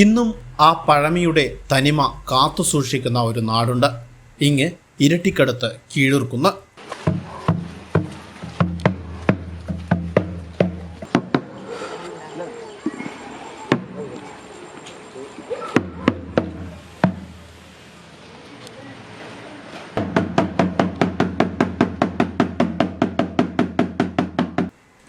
ഇന്നും ആ പഴമയുടെ തനിമ കാത്തു സൂക്ഷിക്കുന്ന ഒരു നാടുണ്ട്. ഇങ്ങ് ഇരട്ടിക്കടുത്ത് കീഴൂർക്കുന്ന്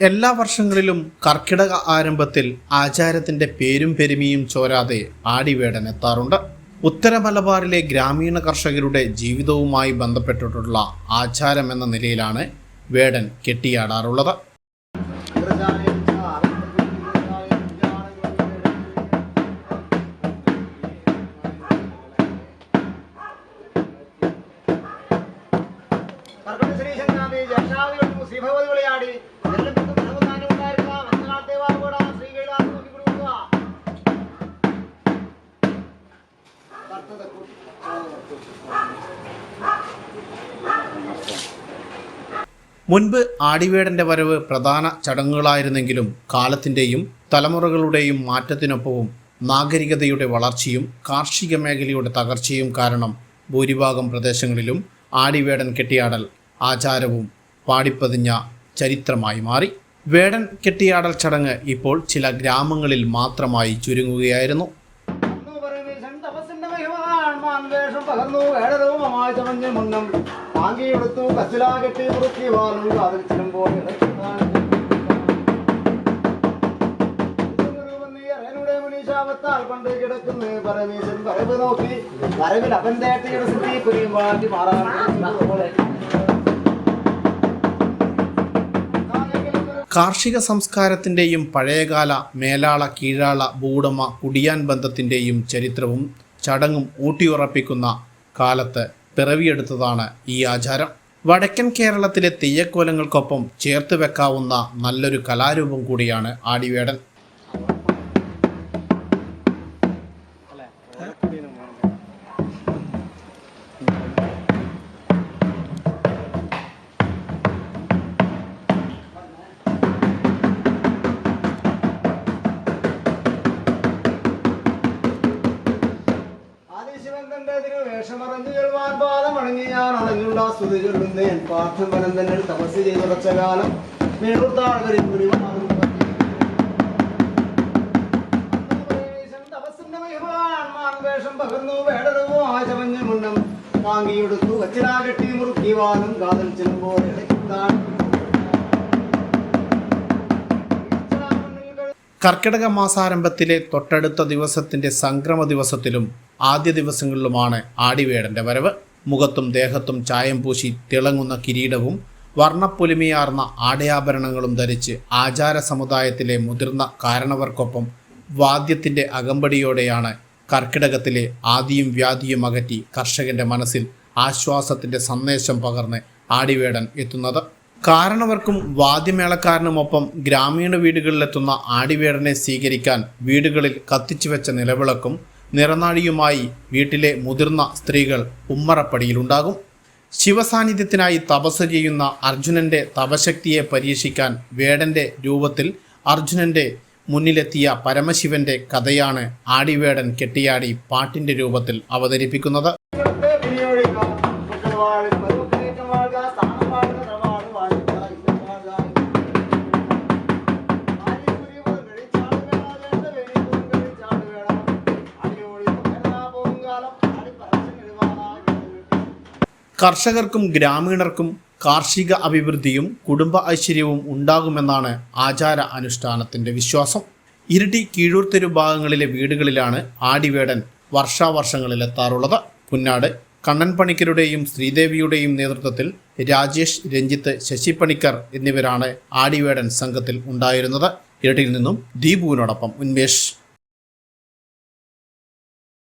എല്ലാ വർഷങ്ങളിലും കർക്കിടക ആരംഭത്തിൽ ആചാരത്തിന്റെ പേരും പെരുമയും ചോരാതെ ആടിവേടൻ എത്താറുണ്ട്. ഉത്തര മലബാറിലെ ഗ്രാമീണ കർഷകരുടെ ജീവിതവുമായി ബന്ധപ്പെട്ടിട്ടുള്ള ആചാരം എന്ന നിലയിലാണ് വേടൻ കെട്ടിയാടാറുള്ളത്. കൈലാസം നോക്കി മുൻപ് ആടിവേടന്റെ വരവ് പ്രധാന ചടങ്ങുകളായിരുന്നെങ്കിലും കാലത്തിന്റെയും തലമുറകളുടെയും മാറ്റത്തിനൊപ്പവും നാഗരികതയുടെ വളർച്ചയും കാർഷിക മേഖലയുടെ തകർച്ചയും കാരണം ഭൂരിഭാഗം പ്രദേശങ്ങളിലും ആടിവേടൻ കെട്ടിയാടൽ ആചാരവും പാടിപ്പതിഞ്ഞ ചരിത്രമായി മാറി. വേടൻ കെട്ടിയാടൽ ചടങ്ങ് ഇപ്പോൾ ചില ഗ്രാമങ്ങളിൽ മാത്രമായി ചുരുങ്ങുകയായിരുന്നു കൊണ്ട് കിടക്കുന്നു പരമേശൻ വരവ് നോക്കി വരവിൽ അവൻ തേട്ടയുടെ സ്ഥിതി പുരിയും മാറ്റി മാറാൻ കാർഷിക സംസ്കാരത്തിന്റെയും പഴയകാല മേലാള കീഴാള ഭൂടമ കുടിയാൻ ബന്ധത്തിന്റെയും ചരിത്രവും ചടങ്ങും ഊട്ടിയുറപ്പിക്കുന്ന കാലത്ത് പിറവിയെടുത്തതാണ് ഈ ആചാരം. വടക്കൻ കേരളത്തിലെ തെയ്യക്കോലങ്ങൾക്കൊപ്പം ചേർത്ത് വെക്കാവുന്ന നല്ലൊരു കലാരൂപം കൂടിയാണ് ആടിവേടൻ. ആദിശിവന്റെ തിരുവേഷമറിഞ്ഞു ചെൽവാൻ പാദം ഞാൻ അണഞ്ഞുള്ള സ്തുതി ചൊല്ലുന്നേൻ പാർത്ഥമനം തന്നെ തപസ് ചെയ്തുറച്ച കാലം മേളൂർ പകർന്നു വേടരവും ആചമഞ്ഞ മുന്നം താങ്ങിയെടുത്തു. വച്ചിലാ കെട്ടി മുറുക്കി വാലും കാതൽ ചെല്ലുമ്പോൾ കർക്കിടക മാസാരംഭത്തിലെ തൊട്ടടുത്ത ദിവസത്തിന്റെ സംക്രമ ദിവസത്തിലും ആദ്യ ദിവസങ്ങളിലുമാണ് ആടിവേടന്റെ വരവ്. മുഖത്തും ദേഹത്തും ചായം പൂശി തിളങ്ങുന്ന കിരീടവും വർണപ്പൊലിമയാർന്ന ആടയാഭരണങ്ങളും ധരിച്ച് ആചാര സമുദായത്തിലെ മുതിർന്ന കാരണവർക്കൊപ്പം വാദ്യത്തിന്റെ അകമ്പടിയോടെയാണ് കർക്കിടകത്തിലെ ആദിയും വ്യാധിയും അകറ്റി കർഷകന്റെ മനസ്സിൽ ആശ്വാസത്തിന്റെ സന്ദേശം പകർന്ന് ആടിവേടൻ എത്തുന്നത്. കാരണവർക്കും വാദ്യമേളക്കാരനുമൊപ്പം ഗ്രാമീണ വീടുകളിലെത്തുന്ന ആടിവേടനെ സ്വീകരിക്കാൻ വീടുകളിൽ കത്തിച്ചു വെച്ച നിലവിളക്കും നിറനാഴിയുമായി വീട്ടിലെ മുതിർന്ന സ്ത്രീകൾ ഉമ്മറപ്പടിയിലുണ്ടാകും ശിവസാന്നിധ്യത്തിനായി തപസ് ചെയ്യുന്ന അർജുനന്റെ തപശക്തിയെ പരീക്ഷിക്കാൻ വേടന്റെ രൂപത്തിൽ അർജുനന്റെ മുന്നിലെത്തിയ പരമശിവന്റെ കഥയാണ് ആടിവേടൻ കെട്ടിയാടി പാട്ടിന്റെ രൂപത്തിൽ അവതരിപ്പിക്കുന്നത്. കർഷകർക്കും ഗ്രാമീണർക്കും കാർഷിക അഭിവൃദ്ധിയും കുടുംബ ഐശ്വര്യവും ഉണ്ടാകുമെന്നാണ് ആചാര അനുഷ്ഠാനത്തിന്റെ വിശ്വാസം. ഇരിട്ടി കീഴൂർതെരു ഭാഗങ്ങളിലെ വീടുകളിലാണ് ആടിവേടൻ വർഷാവർഷങ്ങളിലെത്താറുള്ളത്. പുന്നാട് കണ്ണൻ പണിക്കരുടെയും ശ്രീദേവിയുടെയും നേതൃത്വത്തിൽ രാജേഷ് രഞ്ജിത്ത് ശശി പണിക്കർ എന്നിവരാണ് ആടിവേടൻ സംഘത്തിൽ ഉണ്ടായിരുന്നത്. ഇരട്ടിയിൽ നിന്നും ദീപുവിനോടൊപ്പം ഉന്മേഷ്.